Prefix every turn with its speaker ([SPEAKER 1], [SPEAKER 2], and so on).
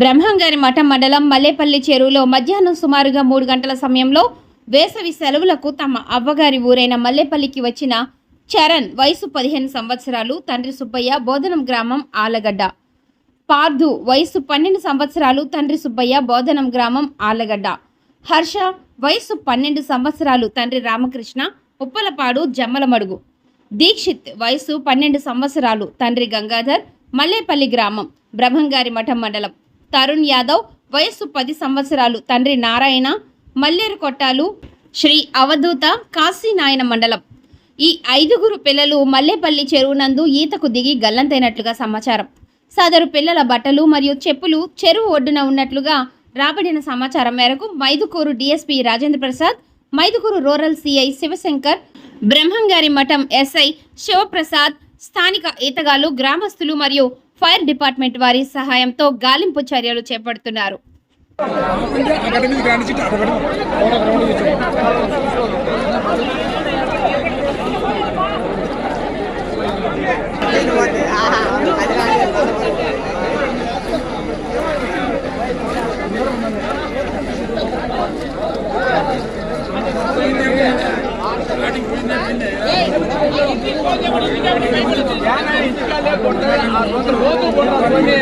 [SPEAKER 1] బ్రహ్మంగారి మఠం మండలం మల్లేపల్లి చెరువులో మధ్యాహ్నం సుమారుగా మూడు గంటల సమయంలో వేసవి సెలవులకు తమ అవ్వగారి ఊరైన మల్లేపల్లికి వచ్చిన చరణ్ వయసు పదిహేను సంవత్సరాలు తండ్రి సుబ్బయ్య బోధనం గ్రామం ఆలగడ్డ. పార్దు వయసు పన్నెండు సంవత్సరాలు తండ్రి సుబ్బయ్య బోధనం గ్రామం ఆలగడ్డ. హర్ష వయసు పన్నెండు సంవత్సరాలు తండ్రి రామకృష్ణ ఉప్పలపాడు జమ్మలమడుగు. దీక్షిత్ వయసు పన్నెండు సంవత్సరాలు తండ్రి గంగాధర్ మల్లేపల్లి గ్రామం బ్రహ్మంగారి మఠం మండలం. తరుణ్ యాదవ్ వయస్సు పది సంవత్సరాలు. తండ్రి నారాయణ మల్లేరు కొట్టాలు శ్రీ అవధూత కాశీనాయన మండలం. ఈ ఐదుగురు పిల్లలు మల్లేపల్లి చెరువు నందు ఈతకు దిగి గల్లంతైనట్లుగా సమాచారం. సదరు పిల్లల బట్టలు మరియు చెప్పులు చెరువు ఒడ్డున ఉన్నట్లుగా రాబడిన సమాచారం మేరకు Mydukur DSP Rajendra Prasad Mydukur rural CI Sivasankar Brahmamgari Matham SI Sivaprasad స్థానిక ఈతగాళ్ళు గ్రామస్తులు మరియు ఫైర్ డిపార్ట్మెంట్ వారి సహాయంతో గాలింపు చర్యలు చేపడుతున్నారు.
[SPEAKER 2] ಕೊಡ್ತಾರೆ.